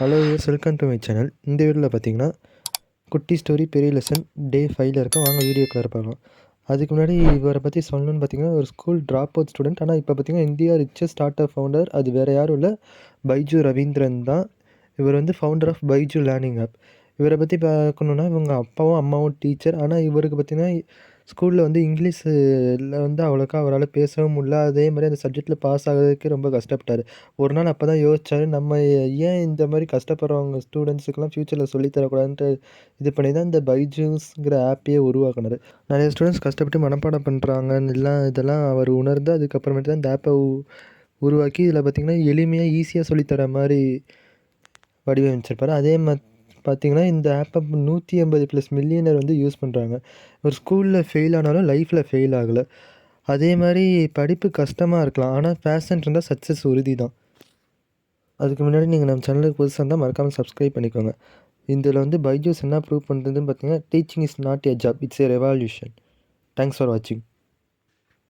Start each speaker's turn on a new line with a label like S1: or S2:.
S1: Hello use welcome to my channel இந்த வீடியோவில் பார்த்தீங்கன்னா குட்டி ஸ்டோரி பெரிய லெசன் டே ஃபைவ்ல இருக்கும். வாங்க வீடியோக்குள்ள பார்க்கலாம் அதுக்கு முன்னாடி இவரை பற்றி சொல்லணும்னு பார்த்தீங்கன்னா ஒரு ஸ்கூல் ட்ராப் அவுட் ஸ்டூடெண்ட் ஆனால் இப்போ பார்த்தீங்கன்னா India richest start up founder அது வேறு யாரும் இல்லை. பைஜு ரவீந்திரன் தான். இவர் வந்து founder of Byju learning app இவரை பற்றி பார்க்கணுன்னா இவங்க அப்பாவும் அம்மாவும் டீச்சர் ஆனால் இவருக்கு பார்த்தீங்கன்னா ஸ்கூலில் வந்து இங்கிலீஷில் வந்து அவ்வளோக்கா அவரால் பேசவும் முடியல. அதே மாதிரி அந்த சப்ஜெக்டில் பாஸ் ஆகிறதுக்கு ரொம்ப கஷ்டப்பட்டார். ஒரு நாள் அப்போ தான் யோசிச்சார் நம்ம ஏன் இந்த மாதிரி கஷ்டப்படுறவங்க ஸ்டூடெண்ட்ஸுக்கெல்லாம் ஃப்யூச்சரில் சொல்லித்தரக்கூடாதுன்ட்டு இது பண்ணி தான் இந்த பைஜூஸ்ங்கிற ஆப்பையே உருவாக்குனார். நிறைய ஸ்டூடெண்ட்ஸ் கஷ்டப்பட்டு மனப்பாடம் பண்ணுறாங்கன்னு எல்லாம் இதெல்லாம் அவர் உணர்ந்து அதுக்கப்புறமேட்டு தான் இந்த ஆப்பை உருவாக்கி இதில் பார்த்திங்கன்னா எளிமையாக ஈஸியாக சொல்லித்தர மாதிரி வடிவமைச்சிருப்பார். அதே மாதிரி பார்த்தீங்கன்னா இந்த ஆப்பை நூற்றி ஐம்பது ப்ளஸ் மில்லியனர் வந்து யூஸ் பண்ணுறாங்க ஒரு ஸ்கூலில் ஃபெயில் ஆனாலும் லைஃப்பில் ஃபெயில் ஆகலை. அதே மாதிரி படிப்பு கஷ்டமாக இருக்கலாம். ஆனால் பேஷன் இருந்தால் சக்ஸஸ் உறுதி தான் அதுக்கு முன்னாடி நீங்கள் நம்ம சேனலுக்கு புதுசாக இருந்தால் மறக்காமல் சப்ஸ்கிரைப் பண்ணிக்கோங்க. இதில் வந்து பைஜூஸ் என்ன ப்ரூவ் பண்ணுறதுன்னு பார்த்தீங்கன்னா teaching is not a job it's a revolution thanks for வாட்சிங்